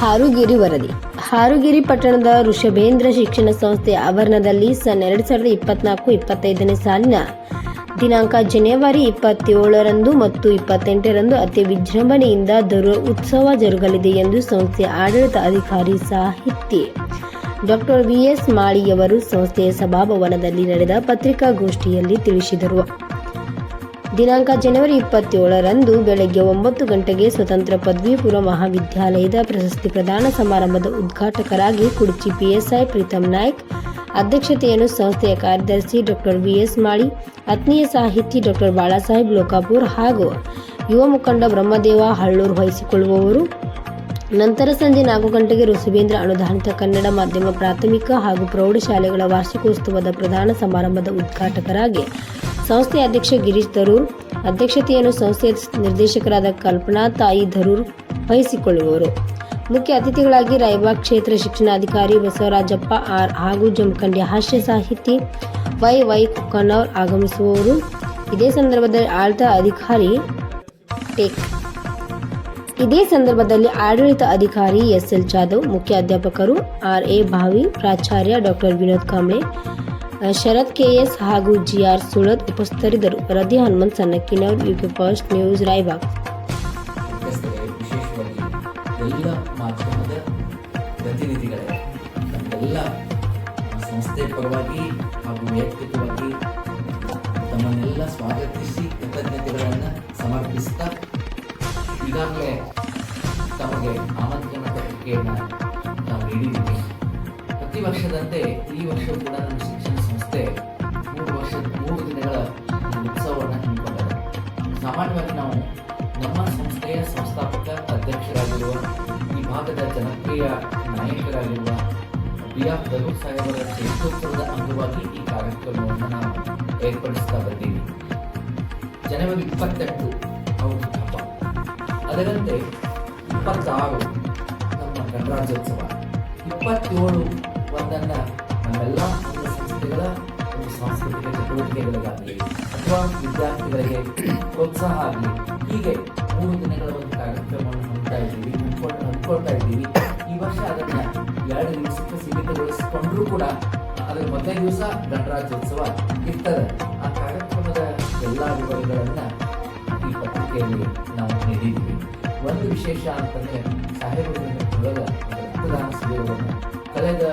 ಹಾರುಗಿರಿ ವರದಿ. ಹಾರುಗಿರಿ ಪಟ್ಟಣದ ಋಷಭೇಂದ್ರ ಶಿಕ್ಷಣ ಸಂಸ್ಥೆ ಆವರಣದಲ್ಲಿ ಸನ್ ಎರಡು ಸಾವಿರದ ಇಪ್ಪತ್ನಾಲ್ಕು ಇಪ್ಪತ್ತೈದನೇ ಸಾಲಿನ ದಿನಾಂಕ ಜನವರಿ ಇಪ್ಪತ್ತೇಳರಂದು ಮತ್ತು ಇಪ್ಪತ್ತೆಂಟರಂದು ಅತಿ ವಿಜೃಂಭಣೆಯಿಂದ ದರು ಉತ್ಸವ ಜರುಗಲಿದೆ ಎಂದು ಸಂಸ್ಥೆಯ ಆಡಳಿತ ಅಧಿಕಾರಿ ಸಾಹಿತಿ ಡಾಕ್ಟರ್ ವಿಎಸ್ ಮಾಳಿಯವರು ಸಂಸ್ಥೆಯ ಸಭಾಭವನದಲ್ಲಿ ನಡೆದ ಪತ್ರಿಕಾಗೋಷ್ಠಿಯಲ್ಲಿ ತಿಳಿಸಿದರು. ದಿನಾಂಕ ಜನವರಿ ಇಪ್ಪತ್ತೇಳರಂದು ಬೆಳಗ್ಗೆ ಒಂಬತ್ತು ಗಂಟೆಗೆ ಸ್ವತಂತ್ರ ಪದವಿ ಪೂರ್ವ ಮಹಾವಿದ್ಯಾಲಯದ ಪ್ರಶಸ್ತಿ ಪ್ರದಾನ ಸಮಾರಂಭದ ಉದ್ಘಾಟಕರಾಗಿ ಕುಡ್ಚಿ ಪಿಎಸ್ಐ ಪ್ರೀತಮ್ ನಾಯ್ಕ್, ಅಧ್ಯಕ್ಷತೆಯನ್ನು ಸಂಸ್ಥೆಯ ಕಾರ್ಯದರ್ಶಿ ಡಾಕ್ಟರ್ ವಿಎಸ್ ಮಾಳಿ, ಆತ್ಮೀಯ ಸಾಹಿತಿ ಡಾಕ್ಟರ್ ಬಾಳಾಸಾಹೇಬ್ ಲೋಕಾಪುರ್ ಹಾಗೂ ಯುವ ಮುಖಂಡ ಬ್ರಹ್ಮದೇವ ಹಳ್ಳೂರು ವಹಿಸಿಕೊಳ್ಳುವವರು. ನಂತರ ಸಂಜೆ ನಾಲ್ಕು ಗಂಟೆಗೆ ಋಷಭೇಂದ್ರ ಅನುದಾನಿತ ಕನ್ನಡ ಮಾಧ್ಯಮ ಪ್ರಾಥಮಿಕ ಹಾಗೂ ಪ್ರೌಢಶಾಲೆಗಳ ವಾರ್ಷಿಕೋತ್ಸವದ ಪ್ರಧಾನ ಸಮಾರಂಭದ ಉದ್ಘಾಟಕರಾಗಿ ಸಂಸ್ಥೆಯ ಅಧ್ಯಕ್ಷ ಗಿರೀಶ್ ತರೂರ್, ಅಧ್ಯಕ್ಷತೆಯನ್ನು ಸಂಸ್ಥೆಯ ನಿರ್ದೇಶಕರಾದ ಕಲ್ಪನಾ ತಾಯಿ ಧರೂರ್ ವಹಿಸಿಕೊಳ್ಳುವರು. ಮುಖ್ಯ ಅತಿಥಿಗಳಾಗಿ ರಾಯಬಾಗ್ ಕ್ಷೇತ್ರ ಶಿಕ್ಷಣಾಧಿಕಾರಿ ಬಸವರಾಜಪ್ಪ ಆರ್ ಹಾಗೂ ಜಮಖಂಡಿ ಹಾಸ್ಯ ಸಾಹಿತಿ ವೈ ವೈ ಕುಕ್ಕನವರ್ ಆಗಮಿಸುವವರು ಇದೇ ಸಂದರ್ಭದಲ್ಲಿ ಆಳ್ತ ಅಧಿಕಾರಿ ಟೇಕ್ ಇದೇ ಸಂದರ್ಭದಲ್ಲಿ ಆಡಳಿತ ಅಧಿಕಾರಿ ಎಸ್ ಎಲ್ ಜಾಧವ್, ಮುಖ್ಯ ಅಧ್ಯಾಪಕರು ಆರ್ ಎ ಭಾವಿ ಪ್ರಾಚಾರ್ಯ ಡಾಕ್ಟರ್ ವಿನೋದ್ ಕಾಂಬ್ಳೆ ಶರತ್ ಕೆಎಸ್ ಹಾಗೂ ಜಿಆರ್ ಸುಳದ್ ಉಪಸ್ಥಿತರಿದ್ದರು. ವರದಿ Hanumanth ಸಣ್ಣಕ್ಕಿನವ್ರು U K first news, Raibag. ಎಲ್ಲ ಮಾಧ್ಯಮದ ಪ್ರತಿನಿಧಿಗಳೇ ನಮ್ಮೆಲ್ಲ ಸಂಸ್ಥೆ ಪರವಾಗಿ ಹಾಗೂ ವೈಯಕ್ತಿಕವಾಗಿ ತಮ್ಮನ್ನೆಲ್ಲ ಸ್ವಾಗತಿಸಿ ಕೃತಜ್ಞತೆಗಳನ್ನು ಸಮರ್ಪಿಸ್ತಾ ಈಗಾಗಲೇ ತಮಗೆ ಆಮಂತ್ರಣ ಪತ್ರಿಕೆಯನ್ನು ನಾವು ನೀಡಿದ್ದೀವಿ. ಪ್ರತಿ ವರ್ಷದಂತೆ ಈ ವರ್ಷ ಕೂಡ ನಮ್ಮ ಶಿಕ್ಷಣ ಸಂಸ್ಥೆ ಮೂರು ವರ್ಷದ ಮೂರು ದಿನಗಳ ಉತ್ಸವವನ್ನು ಹಮ್ಮಿಕೊಂಡರು ಸಾಮಾನ್ಯವಾಗಿ ನಾವು ನಮ್ಮ ಸಂಸ್ಥೆಯ ಸಂಸ್ಥಾಪಕ ಅಧ್ಯಕ್ಷರಾಗಿರುವ, ಈ ಭಾಗದ ಜನಪ್ರಿಯ ನಾಯಕರಾಗಿರುವ ಬಿ ಆರ್ ಧರೂರ್ ಸಾಹೇಬರ ಜಯಂತ್ಯೋತ್ಸವದ ಅಂಗವಾಗಿ ಈ ಕಾರ್ಯಕ್ರಮವನ್ನು ನಾವು ಏರ್ಪಡಿಸ್ತಾ ಬಂದೀವಿ. ಜನವರಿ ಇಪ್ಪತ್ತೆಂಟು ಅವರು ಅದರಂತೆ ಇಪ್ಪತ್ತಾರು ನಮ್ಮ ಗಣರಾಜ್ಯೋತ್ಸವ, ಇಪ್ಪತ್ತೇಳು ಒಂದನ್ನು ನಮ್ಮೆಲ್ಲ ಸಂಸ್ಥೆಗಳ ಒಂದು ಸಾಂಸ್ಕೃತಿಕ ಚಟುವಟಿಕೆಗಳಿಗಾಗಲಿ ಅಥವಾ ವಿದ್ಯಾರ್ಥಿಗಳಿಗೆ ಪ್ರೋತ್ಸಾಹ ಆಗಲಿ, ಹೀಗೆ ಮೂರು ದಿನಗಳ ಒಂದು ಕಾರ್ಯಕ್ರಮವನ್ನು ಹೊಂದ್ತಾ ಇದ್ದೀವಿ ಹಮ್ಮಿಕೊಂಡು ಇದ್ದೀವಿ. ಈ ವರ್ಷ ಅದನ್ನು ಎರಡು ದಿವಸಕ್ಕೆ ಸೀಮಿತಗೊಳಿಸಿಕೊಂಡ್ರೂ ಕೂಡ ಅದರ ಮೊದಲನೇ ದಿವಸ ಗಣರಾಜ್ಯೋತ್ಸವ ಇರ್ತದೆ. ಆ ಕಾರ್ಯಕ್ರಮದ ಎಲ್ಲ ವಿವರಗಳನ್ನು ಪತ್ರಿಕೆಯಲ್ಲಿ ನಾವು ನೀಡಿದ್ದೀವಿ ಒಂದು ವಿಶೇಷ ಅಂತಂದರೆ ಸಾಹೇಬರನ್ನು ಕೊಡದ ರಕ್ತದಾನ ಶಿಬಿರವನ್ನು ಕಳೆದ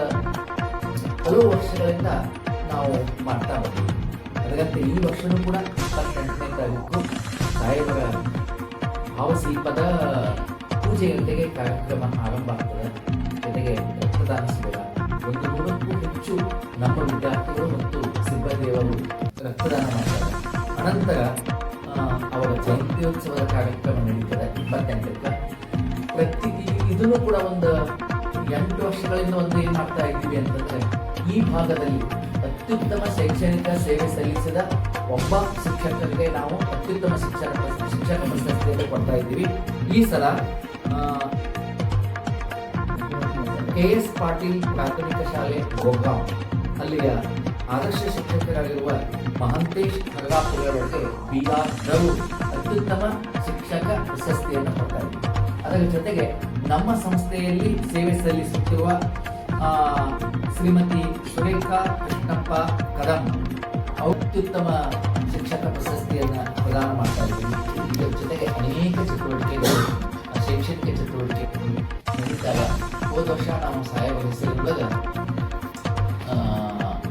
ಹಲವು ವರ್ಷಗಳಿಂದ ನಾವು ಮಾಡ್ತಾ ಬಂದಿದ್ದೀವಿ ಅದರಂತೆ ಈ ವರ್ಷವೂ ಕೂಡ ಇಪ್ಪತ್ತೆಂಟನೇ ತಾರೀಕು ಸಾಹೇಬರ ಭಾವಸೀಪದ ಪೂಜೆಯೊಂದಿಗೆ ಕಾರ್ಯಕ್ರಮ ಆರಂಭ ಆಗ್ತದೆ. ಜೊತೆಗೆ ರಕ್ತದಾನ ಶಿಬಿರ ಒಂದು ನೂರಕ್ಕೂ ಹೆಚ್ಚು ನಮ್ಮ ವಿದ್ಯಾರ್ಥಿಗಳು ಮತ್ತು ಸಿಬ್ಬಂದಿಯವರು ರಕ್ತದಾನ ಮಾಡ್ತಾರೆ. ಅನಂತರ ಆ, ಕಾರ್ಯಕ್ರಮ ನಡೀತದೆ ಇಪ್ಪತ್ತೆಂಟಕ್ಕೆ ಪ್ರತಿ ಇದನ್ನು ಕೂಡ ಒಂದು ಎಂಟು ವರ್ಷಗಳಿಂದ ಒಂದು ಏನು ಮಾಡ್ತಾ ಇದ್ದೀವಿ ಅಂತಂದ್ರೆ ಈ ಭಾಗದಲ್ಲಿ ಅತ್ಯುತ್ತಮ ಶೈಕ್ಷಣಿಕ ಸೇವೆ ಸಲ್ಲಿಸಿದ ಒಬ್ಬ ಶಿಕ್ಷಕರಿಗೆ ನಾವು ಅತ್ಯುತ್ತಮ ಶಿಕ್ಷಣ ಶಿಕ್ಷಕ ಪ್ರಶಸ್ತಿಯನ್ನು ಕೊಡ್ತಾ ಇದ್ದೀವಿ. ಈ ಸಲ ಕೆ ಎಸ್ ಪಾಟೀಲ್ ಪ್ರಾಥಮಿಕ ಶಾಲೆ ಗೋಗಾಂವ್ ಅಲ್ಲಿಯ ಆದರ್ಶ ಶಿಕ್ಷಕರಾಗಿರುವ ಮಹಂತೇಶ್ ಹರ್ಗಾಪುರವರಿಗೆ ಬಿ ಆರ್ ರಘು ಅತ್ಯುತ್ತಮ ಶಿಕ್ಷಕ ಪ್ರಶಸ್ತಿಯನ್ನು ಕೊಡ್ತಾ ಇದ್ದೀವಿ ಅದರ ಜೊತೆಗೆ ನಮ್ಮ ಸಂಸ್ಥೆಯಲ್ಲಿ ಸೇವೆ ಸಲ್ಲಿಸುತ್ತಿರುವ ಶ್ರೀಮತಿ ಸುರೇಖಾ ಕೃಷ್ಣಪ್ಪ ಕದಂ ಅತ್ಯುತ್ತಮ ಶಿಕ್ಷಕ ಪ್ರಶಸ್ತಿಯನ್ನು ಪ್ರದಾನ ಮಾಡ್ತಾ ಇದ್ದೀವಿ ಇದರ ಜೊತೆಗೆ ಅನೇಕ ಚಟುವಟಿಕೆಗಳು, ಶೈಕ್ಷಣಿಕ ಚಟುವಟಿಕೆಗಳು ನಡೀತಾಗ ಹೋದ ವರ್ಷ ನಾವು ಸಹಾಯ ವಹಿಸಿರುವಾಗ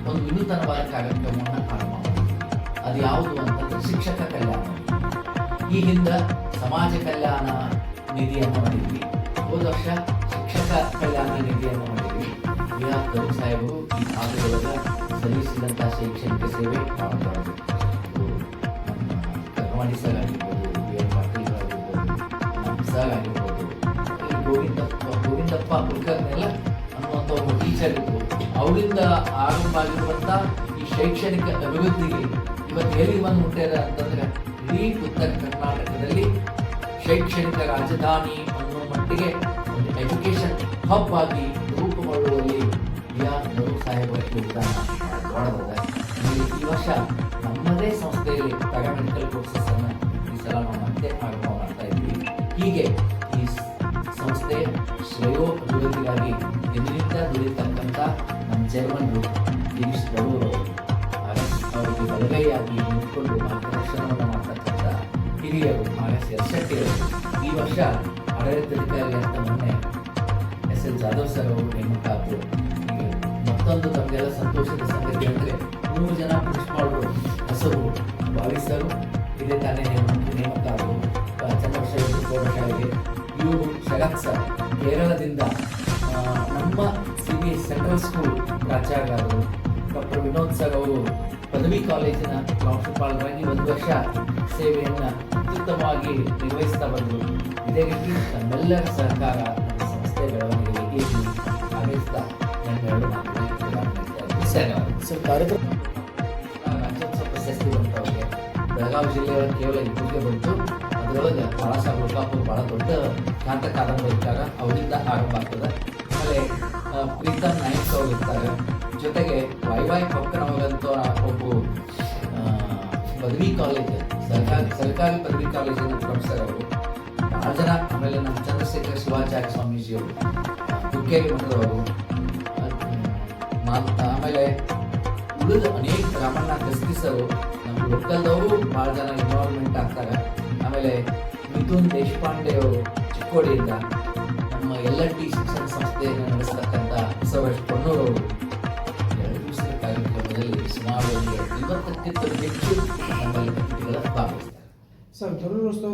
ಒಂದು ವಿನೂತನವಾದ ಕಾರ್ಯಕ್ರಮವನ್ನು ಪ್ರಾರಂಭ ಅದು ಯಾವುದು ಅಂತಂದರೆ ಶಿಕ್ಷಕ ಕಲ್ಯಾಣ. ಈ ಹಿಂದೆ ಸಮಾಜ ಕಲ್ಯಾಣ ನಿಧಿಯನ್ನು ಮಾಡಿದ್ವಿ. ಹೋದ ವರ್ಷ ಶಿಕ್ಷಕ ಕಲ್ಯಾಣ ನಿಧಿಯನ್ನು ಮಾಡಿದ್ವಿ. ವಿ ಆರ್ ಗೌರ್ ಸಾಹೇಬರು ಈ ಭಾಗದೊಳಗ ಸಲ್ಲಿಸಿದಂಥ ಶೈಕ್ಷಣಿಕ ಸೇವೆ ಕರ್ಕವಾಡಿ ಸರ್ ಆಗಿರ್ಬೋದು ಆಗಿರ್ಬೋದು ಗೋವಿಂದಪ್ಪ ಗೋವಿಂದಪ್ಪ ಕುಲಕರ್ಣಿಯಲ್ಲ ಅನ್ನುವಂಥ ಒಬ್ಬ ಟೀಚರ್ ಅವರಿಂದ ಆರಂಭ ಆಗಿರುವಂಥ ಈ ಶೈಕ್ಷಣಿಕ ಅಭಿವೃದ್ಧಿಗೆ ಇವತ್ತು ಎಲ್ಲಿಗೆ ಬಂದು ಮುಟ್ಟ್ಯಾರ ಅಂತಂದ್ರೆ ಇಡೀ ಉತ್ತರ ಕರ್ನಾಟಕದಲ್ಲಿ ಶೈಕ್ಷಣಿಕ ರಾಜಧಾನಿ ಅನ್ನೋ ಮಟ್ಟಿಗೆ ಒಂದು ಎಜುಕೇಶನ್ ಹಬ್ ಆಗಿ ರೂಪುಗೊಳ್ಳುವಲ್ಲಿ ಯೋಗದಾನ ದೊಡ್ಡದಿದೆ ಈ ವರ್ಷ ನಮ್ಮದೇ ಸಂಸ್ಥೆಯಲ್ಲಿ ಪ್ಯಾರಾಮೆಡಿಕಲ್ ಕೋರ್ಸಸ್ ಅನ್ನು ಈ ಸಲ ನಾವು ಮತ್ತೆ ಆರಂಭ ಮಾಡ್ತಾ ಇದ್ವಿ ಹೀಗೆ ಈ ಸಂಸ್ಥೆ ಶ್ರೇಯೋಭಿವೃದ್ಧಿಗಾಗಿ ದಿನನಿತ್ಯ ದುಡಿತಕ್ಕಂಥ ನಮ್ಮ ಚೇರ್ಮನ್ ಗಿರೀಶ್ ಗೌರವ್ ಅವರಿಗೆ ಬಲಗೈಯಾಗಿ ನಿಂತ್ಕೊಂಡು ಮಾರ್ಗದರ್ಶನವನ್ನು ಮಾಡ್ತಕ್ಕಂಥ ಹಿರಿಯರು ಆರ್ ಎಸ್ ಎಸ್ ಶೆಟ್ಟಿಯವರು ಈ ವರ್ಷ ಆಡಳಿತಾಧಿಕಾರಿ ಅಂತ ಮೊನ್ನೆ ಎಸ್ ಎಲ್ ಜಾಧವ್ ಸರ್ ಅವರು ನೇಮಕ ಆದರು ಮತ್ತೊಂದು ತಮಗೆಲ್ಲ ಸಂತೋಷದ ಸಂಗತಿ ಅಂದರೆ ಮೂರು ಜನ ಪ್ರಿನ್ಸಿಪಾಲ್ರು ಹೆಸರು ಭಾವಿಸರು ಇದೇ ತಾನೇ ನೇಮಕ ಆದರು ಚನ್ನಬಸವೇಶ್ವರ ಪ್ರೌಢಶಾಲೆಗೆ ಇವರು ಶರತ್ ಸರ್. ಕೇರಳದಿಂದ ನಮ್ಮ ಸಿ ಬಿ ಸೆಂಟ್ರಲ್ ಸ್ಕೂಲ್ ಪ್ರಾಚಾರ್ಯರು ಡಾಕ್ಟರ್ ವಿನೋದ್ ಸರ್ ಅವರು ಪದವಿ ಕಾಲೇಜಿನ ಪ್ರಾಂಶುಪಾಲರಾಗಿ ಒಂದು ವರ್ಷ ಸೇವೆಯನ್ನು ಅತ್ಯುತ್ತಮವಾಗಿ ನಿರ್ವಹಿಸ್ತಾ ಬಂದರು. ಇದೇ ರೀತಿ ತಮ್ಮೆಲ್ಲರ ಸಹಕಾರ ನಮ್ಮ ಸಂಸ್ಥೆ ಬೆಳವಣಿಗೆಗೆ ಕಾರ್ಯಕ್ರಮ ರಾಜ್ಯೋತ್ಸವ ಪ್ರಶಸ್ತಿ ಬಂತು ಅವ್ರಿಗೆ. ಬೆಳಗಾವಿ ಜಿಲ್ಲೆಯ ಕೇವಲ ಇಬ್ಬರಿಗೆ ಬಂತು. ಅದರೊಳಗೆ ಬಾಳಾಸಾಹೇಬ್ ಲೋಕಾಪುರ್ ಭಾಳ ದೊಡ್ಡ ಕಾಂತ ಇದ್ದಾಗ ಅವರಿಂದ ಆರಂಭ ಆಗ್ತದೆ. ಆಮೇಲೆ ಪ್ರೀತಾ ನಾಯಕ್ ಅವರು ಇರ್ತಾರೆ. ಜೊತೆಗೆ ವೈ ವೈ ಪಕ್ಕನವರಂತ ಒಬ್ಬ ಪದವಿ ಕಾಲೇಜ್, ಸರ್ಕಾರಿ ಸರ್ಕಾರಿ ಪದವಿ ಕಾಲೇಜಿನ ಪ್ರೊಫೆಸರ್ ಅವರು ಭಾಳ ಜನ ಆಮೇಲೆ ನಮ್ಮ ಚಂದ್ರಶೇಖರ್ ಶಿವಾಚಾರ್ಯ ಸ್ವಾಮೀಜಿಯವರು ಹುಕ್ಕೇರಿ ಮಠದವರು ಆಮೇಲೆ ಉಳಿದ ಅನೇಕ ರಾಮಣ್ಣ ಕಸ್ತಿಸರು ನಮ್ಮ ಲೋಕಲ್ದವರು ಭಾಳ ಜನ ಇನ್ವಾಲ್ವ್ಮೆಂಟ್ ಆಗ್ತಾರೆ. ಆಮೇಲೆ ಮಿಥುನ್ ದೇಶಪಾಂಡೆ ಅವರು ಚಿಕ್ಕೋಡಿಯಿಂದ ನಮ್ಮ ಎಲ್ ಟಿ ಶಿಕ್ಷಣ ಸಂಸ್ಥೆಯನ್ನು ನಡೆಸ್ತಕ್ಕಂಥ ಬಸವೇಶ್ ಕೊಣ್ಣೂರವರು ಐವತ್ತಕ್ಕಿಂತ ಹೆಚ್ಚು ನಮ್ಮಲ್ಲಿ ಭಾಗವಹಿಸ್ತಾರೆ. ಸರ್ ದುರದೃಷ್ಟ